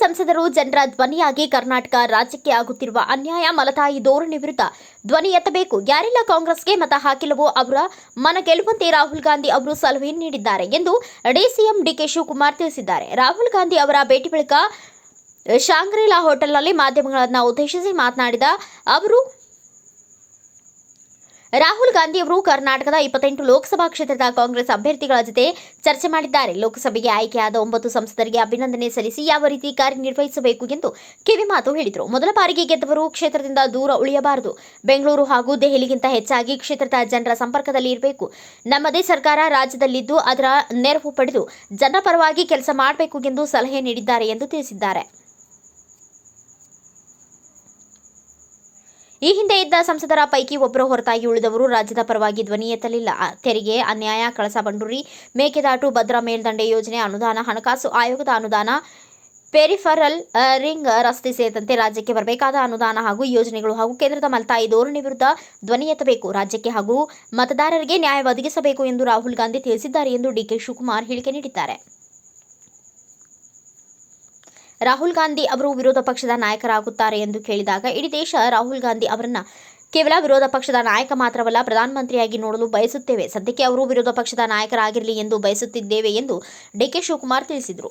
ಸಂಸದರು ಜನರ ಧ್ವನಿಯಾಗಿ ಕರ್ನಾಟಕ ರಾಜ್ಯಕ್ಕೆ ಆಗುತ್ತಿರುವ ಅನ್ಯಾಯ, ಮಲತಾಯಿ ಧೋರಣೆ ವಿರುದ್ಧ ಧ್ವನಿ ಎತ್ತಬೇಕು. ಯಾರೆಲ್ಲ ಕಾಂಗ್ರೆಸ್ಗೆ ಮತ ಹಾಕಿಲ್ಲವೋ ಅವರ ಮನ ಗೆಲ್ಲುವಂತೆ ರಾಹುಲ್ ಗಾಂಧಿ ಅವರು ಸಲಹೆ ನೀಡಿದ್ದಾರೆ ಎಂದು ಡಿಸಿಎಂ ಡಿಕೆ ಶಿವಕುಮಾರ್ ತಿಳಿಸಿದ್ದಾರೆ. ರಾಹುಲ್ ಗಾಂಧಿ ಅವರ ಭೇಟಿ ಬಳಿಕ ಶಾಂಗ್ರಿಲಾ ಹೋಟೆಲ್ನಲ್ಲಿ ಮಾಧ್ಯಮಗಳನ್ನು ಉದ್ದೇಶಿಸಿ ಮಾತನಾಡಿದ ಅವರು ರಾಹುಲ್ ಗಾಂಧಿ ಅವರು ಕರ್ನಾಟಕದ ಇಪ್ಪತ್ತೆಂಟು ಲೋಕಸಭಾ ಕ್ಷೇತ್ರದ ಕಾಂಗ್ರೆಸ್ ಅಭ್ಯರ್ಥಿಗಳ ಜೊತೆ ಚರ್ಚೆ ಮಾಡಿದ್ದಾರೆ. ಲೋಕಸಭೆಗೆ ಆಯ್ಕೆಯಾದ ಒಂಬತ್ತು ಸಂಸದರಿಗೆ ಅಭಿನಂದನೆ ಸಲ್ಲಿಸಿ ಯಾವ ರೀತಿ ಕಾರ್ಯನಿರ್ವಹಿಸಬೇಕು ಎಂದು ಕಿವಿಮಾತು ಹೇಳಿದರು. ಮೊದಲ ಬಾರಿಗೆ ಗೆದ್ದವರು ಕ್ಷೇತ್ರದಿಂದ ದೂರ ಉಳಿಯಬಾರದು. ಬೆಂಗಳೂರು ಹಾಗೂ ದೆಹಲಿಗಿಂತ ಹೆಚ್ಚಾಗಿ ಕ್ಷೇತ್ರದ ಜನರ ಸಂಪರ್ಕದಲ್ಲಿ ಇರಬೇಕು. ನಮ್ಮದೇ ಸರ್ಕಾರ ರಾಜ್ಯದಲ್ಲಿದ್ದು ಅದರ ನೆರವು ಪಡೆದು ಜನಪರವಾಗಿ ಕೆಲಸ ಮಾಡಬೇಕು ಎಂದು ಸಲಹೆ ನೀಡಿದ್ದಾರೆ ಎಂದು ತಿಳಿಸಿದ್ದಾರೆ. ಈ ಹಿಂದೆ ಇದ್ದ ಸಂಸದರ ಪೈಕಿ ಒಬ್ಬರು ಹೊರತಾಗಿ ಉಳಿದವರು ರಾಜ್ಯದ ಪರವಾಗಿ ಧ್ವನಿ ಎತ್ತಲಿಲ್ಲ. ತೆರಿಗೆ, ಅನ್ಯಾಯ, ಕಳಸಾ ಬಂಡೂರಿ, ಮೇಕೆದಾಟು, ಭದ್ರಾ ಮೇಲ್ದಂಡೆ ಯೋಜನೆ, ಅನುದಾನ, ಹಣಕಾಸು ಆಯೋಗದ ಅನುದಾನ, ಪೆರಿಫರಲ್ ರಿಂಗ್ ರಸ್ತೆ ಸೇರಿದಂತೆ ರಾಜ್ಯಕ್ಕೆ ಬರಬೇಕಾದ ಅನುದಾನ ಹಾಗೂ ಯೋಜನೆಗಳು ಹಾಗೂ ಕೇಂದ್ರದ ಮಲ್ತಾಯಿ ಧೋರಣೆ ವಿರುದ್ಧ ಧ್ವನಿ ಎತ್ತಬೇಕು. ರಾಜ್ಯಕ್ಕೆ ಹಾಗೂ ಮತದಾರರಿಗೆ ನ್ಯಾಯ ಒದಗಿಸಬೇಕು ಎಂದು ರಾಹುಲ್ ಗಾಂಧಿ ತಿಳಿಸಿದ್ದಾರೆ ಎಂದು ಡಿಕೆ ಶಿವಕುಮಾರ್ ಹೇಳಿಕೆ ನೀಡಿದ್ದಾರೆ. ರಾಹುಲ್ ಗಾಂಧಿ ಅವರು ವಿರೋಧ ಪಕ್ಷದ ನಾಯಕರಾಗುತ್ತಾರೆ ಎಂದು ಕೇಳಿದಾಗ ಇಡೀ ದೇಶ ರಾಹುಲ್ ಗಾಂಧಿ ಅವರನ್ನ ಕೇವಲ ವಿರೋಧ ಪಕ್ಷದ ನಾಯಕ ಮಾತ್ರವಲ್ಲ, ಪ್ರಧಾನಮಂತ್ರಿಯಾಗಿ ನೋಡಲು ಬಯಸುತ್ತೇವೆ. ಸದ್ಯಕ್ಕೆ ಅವರು ವಿರೋಧ ಪಕ್ಷದ ನಾಯಕರಾಗಿರಲಿ ಎಂದು ಬಯಸುತ್ತಿದ್ದೇವೆ ಎಂದು ಡಿಕೆ ಶಿವಕುಮಾರ್ ತಿಳಿಸಿದರು.